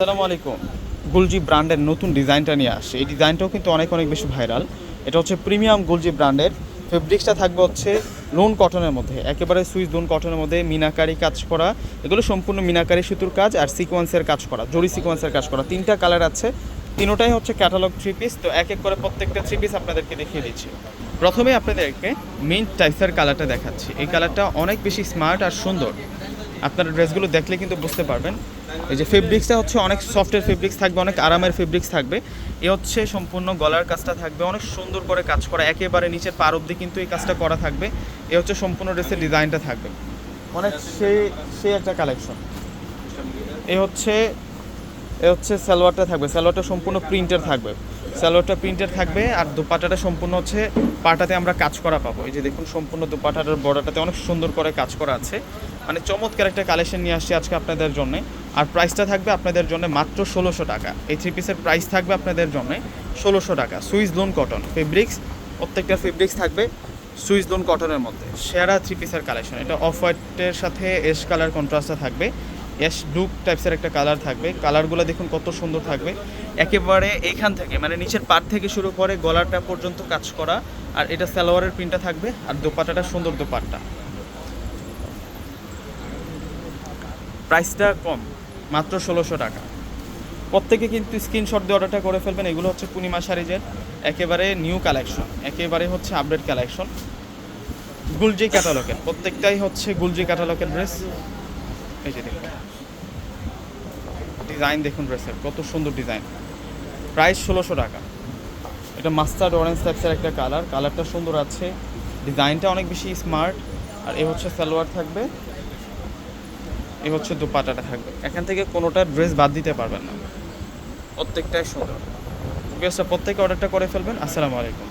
আসসালামু আলাইকুম। গুলজি ব্র্যান্ডের নতুন ডিজাইনটা নিয়ে আসছে। এই ডিজাইনটাও কিন্তু অনেক অনেক বেশি ভাইরাল। এটা হচ্ছে প্রিমিয়াম গুলজি ব্র্যান্ডের। ফেব্রিক্সটা থাকবে হচ্ছে লোন কটনের মধ্যে। একেবারে সুইস লোন কটনের মধ্যে, মিনাকারি কাজ করা। এগুলো সম্পূর্ণ মিনাকারি সুতুর কাজ আর সিকোয়েন্সের কাজ করা, জরি সিকোয়েন্সের কাজ করা। তিনটা কালার আছে। তিনোটাই হচ্ছে ক্যাটালগ থ্রি পিস তো এক এক করে প্রত্যেকটা থ্রি পিস আপনাদেরকে দেখিয়ে দিচ্ছি। প্রথমে আপনাদেরকে মেইন টাইপসের কালারটা দেখাচ্ছি। এই কালারটা অনেক বেশি স্মার্ট আর সুন্দর। আপনারা ড্রেসগুলো দেখলে কিন্তু বুঝতে পারবেন। এই যে ফেব্রিক্সটা হচ্ছে অনেক সফটের ফেব্রিক্স থাকবে অনেক আরামের ফেব্রিক্স থাকবে। এ হচ্ছে সম্পূর্ণ গলার কাজটা থাকবে অনেক সুন্দর করে কাজ করা একেবারে নিচের পার অব্দি কিন্তু এই কাজটা করা থাকবে। এ হচ্ছে সম্পূর্ণ ড্রেসের ডিজাইনটা থাকবে। অনেক সেই সেই একটা কালেকশন এ হচ্ছে এ হচ্ছে সালোয়ারটা থাকবে সালোয়ারটা সম্পূর্ণ প্রিন্টের থাকবে। সালোয়ারটা প্রিন্টের থাকবে আর দুপাটাটা সম্পূর্ণ হচ্ছে পাটাতে আমরা কাজ করা পাবো। এই যে দেখুন সম্পূর্ণ দুপাটাটার বর্ডারটাতে অনেক সুন্দর করে কাজ করা আছে। মানে চমৎকার একটা কালেকশন নিয়ে আসছি আজকে আপনাদের জন্য। আর প্রাইসটা থাকবে আপনাদের জন্য মাত্র ষোলোশো টাকা। এই থ্রি পিসের প্রাইস থাকবে আপনাদের জন্য ষোলোশো টাকা। সুইস লোন কটন ফেব্রিক্স প্রত্যেকটা ফেব্রিক্স থাকবে সুইস লোন কটনের মধ্যে। সেরা থ্রি পিসের কালেকশন এটা অফ হোয়াইটের সাথে এস কালার কন্ট্রাস্টটা থাকবে। এস ব্লু টাইপসের একটা কালার থাকবে। কালারগুলো দেখুন কত সুন্দর থাকবে। একেবারে এইখান থেকে মানে নিচের পাট থেকে শুরু করে গলাটা পর্যন্ত কাজ করা। আর এটা সালোয়ারের প্রিন্টটা থাকবে। আর দোপাটাটা সুন্দর দোপাট্টা। প্রাইসটা কম। মাত্র ষোলোশো টাকা। প্রত্যেকে কিন্তু স্ক্রিনশট দিয়ে অর্ডারটা করে ফেলবেন। এগুলো হচ্ছে পূর্ণিমা শাড়িজের একেবারে নিউ কালেকশন একেবারে হচ্ছে আপডেট কালেকশন গুলজি ক্যাটালগের প্রত্যেকটাই হচ্ছে গুলজি ক্যাটালগের ড্রেস এই যে দেখুন। ডিজাইন দেখুন ড্রেসের কত সুন্দর ডিজাইন প্রাইস ষোলোশো টাকা। এটা মাস্টার্ড অরেঞ্জ টাইপসের একটা কালার কালারটা সুন্দর আছে। ডিজাইনটা অনেক বেশি স্মার্ট আর এ হচ্ছে সালোয়ার থাকবে। এ হচ্ছে দুপাটাটা থাকবে। এখান থেকে কোনোটা ড্রেস বাদ দিতে পারবেন না। প্রত্যেকটাই সুন্দর। ঠিক আছে প্রত্যেকে অর্ডারটা করে ফেলবেন। আসসালামু আলাইকুম।